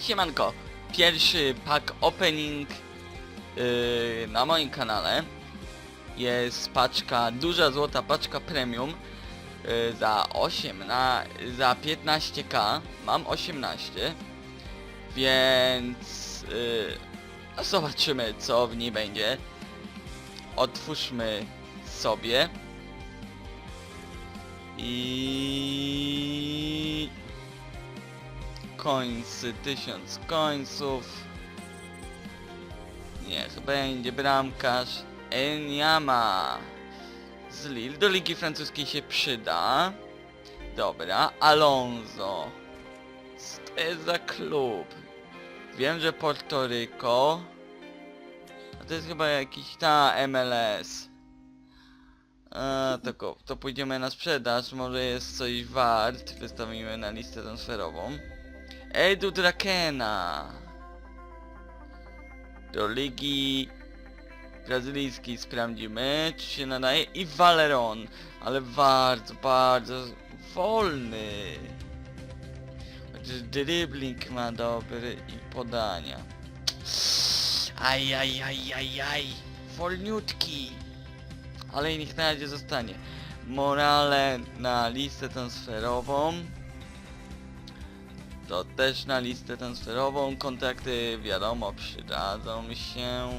Siemanko, pierwszy pack opening yy, na moim kanale. Jest paczka, duża złota paczka premium yy, za 8 na, za 15k, mam 18 więc yy, zobaczymy co w niej będzie. Otwórzmy sobie. I końcy, tysiąc końców. Niech będzie bramkarz Enyama. Z Lille do Ligi Francuskiej się przyda. Dobra, Alonso. Co to jest za klub? Wiem, że Portoryko. A to jest chyba jakiś ta MLS. A, to, to pójdziemy na sprzedaż, może jest coś wart. Wystawimy na listę transferową. Edu Drakena. Do ligi brazylijskiej sprawdzimy, czy się nadaje. I Valeron, ale bardzo, bardzo wolny. Chociaż dribbling ma dobry i podania. Aj, aj, aj, aj, aj. Wolniutki. Ale niech na razie zostanie. Morale na listę transferową. To też na listę transferową. Kontrakty wiadomo przydadzą się.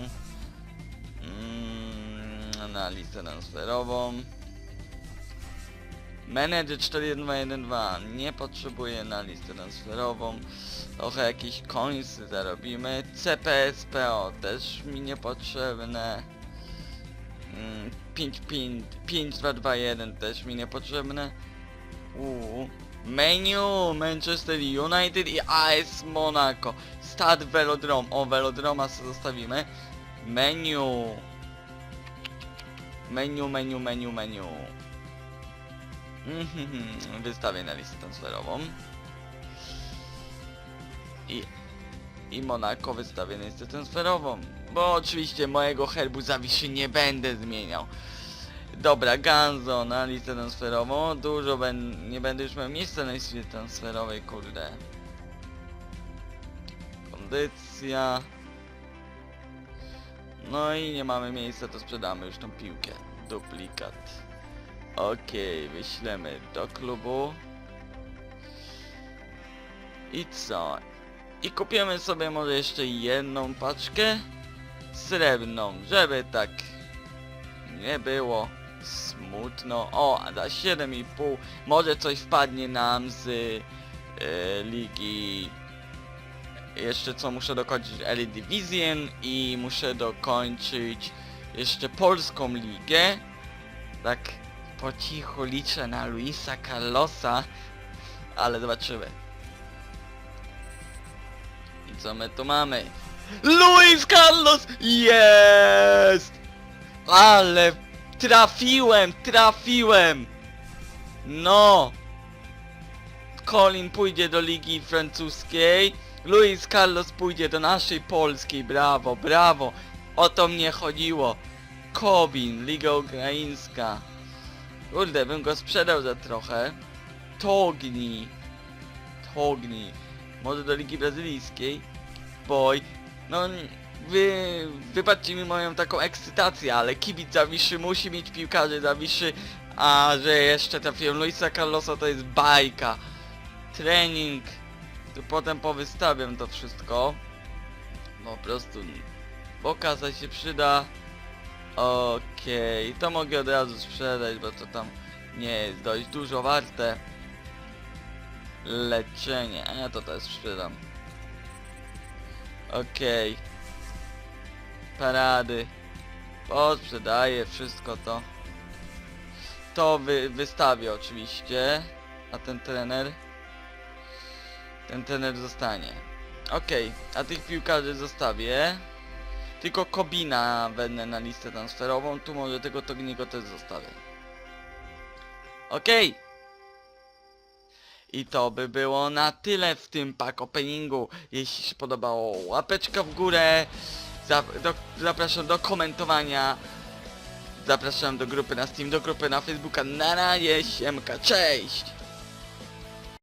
Mm, na listę transferową. Manager 41212 nie potrzebuje na listę transferową. Trochę jakieś coinsy zarobimy. CPSPO też mi niepotrzebne. Mm, 5, 5, 5, 2, 2, 1 też mi niepotrzebne. Uuu. Menu Manchester United i AS Monaco. Stad Velodrom. O, Velodroma zostawimy. Menu. Menu, menu, menu, menu. Mhm, Wystawię na listę transferową. I, I Monaco wystawię na listę transferową. Bo oczywiście mojego herbu zawiszy nie będę zmieniał. Dobra, Ganzo na listę transferową. Dużo ben, nie będę już miał miejsca na liście transferowej, kurde. Kondycja. No i nie mamy miejsca, to sprzedamy już tą piłkę. Duplikat. Okej, wyślemy do klubu. I co? I kupimy sobie może jeszcze jedną paczkę srebrną, żeby tak nie było smutno. O, a za 7,5 może coś wpadnie nam z e, ligi. Jeszcze co muszę dokończyć Elite Division i muszę dokończyć jeszcze polską ligę. Tak po cichu liczę na Luisa Carlosa, ale zobaczymy. I co my tu mamy? Luis Carlos! Jest! Ale trafiłem, trafiłem! No! Colin pójdzie do ligi francuskiej, Luis Carlos pójdzie do naszej polskiej, brawo, brawo! O to mnie chodziło. Kobin, Liga Ukraińska. Kurde, bym go sprzedał za trochę. Togni. Togni. Może do Ligi Brazylijskiej. Boj. No, wy, wybaczcie mi moją taką ekscytację, ale kibic Zawiszy musi mieć piłkarzy Zawiszy, a że jeszcze trafiłem Luisa Carlosa to jest bajka. Trening. Tu potem powystawiam to wszystko. Po prostu pokazać się przyda. Okej, to mogę od razu sprzedać, bo to tam nie jest dość dużo warte. Leczenie, a ja to też sprzedam. Okej. Parady. Posprzedaję wszystko to. To wy, wystawię oczywiście. A ten trener? Ten trener zostanie. Okej, a tych piłkarzy zostawię. Tylko Kobina będę na listę transferową, tu może tego Togniego też zostawię. Okej. I to by było na tyle w tym pack openingu. Jeśli się podobało, łapeczka w górę. Zap do, zapraszam do komentowania. Zapraszam do grupy na Steam, do grupy na Facebooka. Na razie, siemka, cześć!